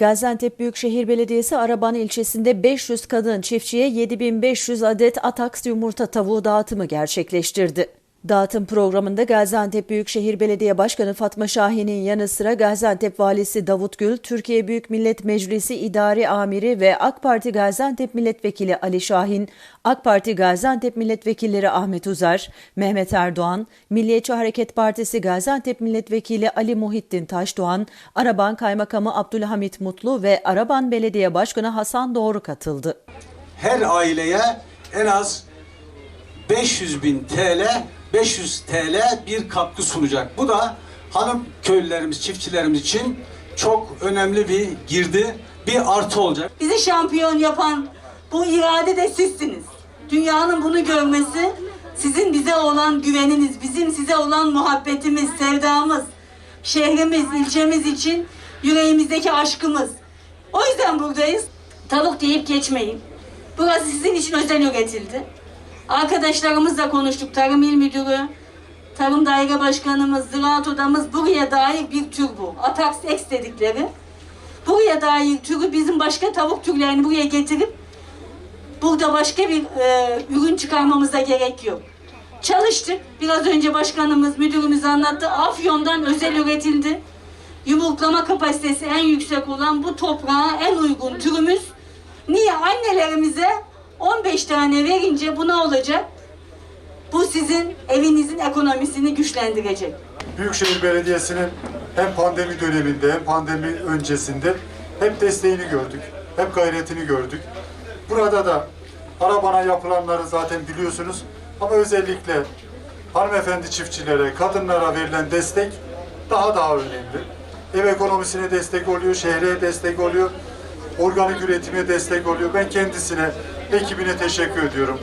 Gaziantep Büyükşehir Belediyesi Araban ilçesinde 500 kadın çiftçiye 7500 adet ataks yumurta tavuğu dağıtımı gerçekleştirdi. Dağıtım programında Gaziantep Büyükşehir Belediye Başkanı Fatma Şahin'in yanı sıra Gaziantep Valisi Davut Gül, Türkiye Büyük Millet Meclisi İdari Amiri ve AK Parti Gaziantep Milletvekili Ali Şahin, AK Parti Gaziantep Milletvekilleri Ahmet Uzar, Mehmet Erdoğan, Milliyetçi Hareket Partisi Gaziantep Milletvekili Ali Muhittin Taşdoğan, Araban Kaymakamı Abdülhamit Mutlu ve Araban Belediye Başkanı Hasan Doğru katıldı. her aileye en az 500 bin TL, 500 TL bir katkı sunacak. Bu da hanım köylülerimiz, çiftçilerimiz için çok önemli bir girdi, bir artı olacak. Bizi şampiyon yapan bu irade de sizsiniz. Dünyanın bunu görmesi sizin bize olan güveniniz, bizim size olan muhabbetimiz, sevdamız, şehrimiz, ilçemiz için yüreğimizdeki aşkımız. O yüzden buradayız. Tavuk deyip geçmeyin. Burası sizin için özel üretildi. Arkadaşlarımızla konuştuk. Tarım İl Müdürü, Tarım Daire Başkanımız, Ziraat Odamız buraya dair bir tür bu. Ataks X dedikleri. Buraya dair türü bizim başka tavuk türlerini buraya getirip burada başka bir e, ürün çıkarmamıza gerek yok. Çalıştık. Biraz önce başkanımız, müdürümüz anlattı. Afyon'dan özel üretildi. Yumurtlama kapasitesi en yüksek olan bu toprağa en uygun türümüz. Niye? Annelerimize 15 tane verince bu ne olacak? Bu sizin evinizin ekonomisini güçlendirecek. Büyükşehir Belediyesi'nin hem pandemi döneminde hem pandemi öncesinde hep desteğini gördük. Hep gayretini gördük. Burada da arabana yapılanları zaten biliyorsunuz. Ama özellikle hanımefendi çiftçilere, kadınlara verilen destek daha daha önemli. Ev ekonomisine destek oluyor, şehre destek oluyor, organik üretime destek oluyor. Ben kendisine, ekibine teşekkür ediyorum.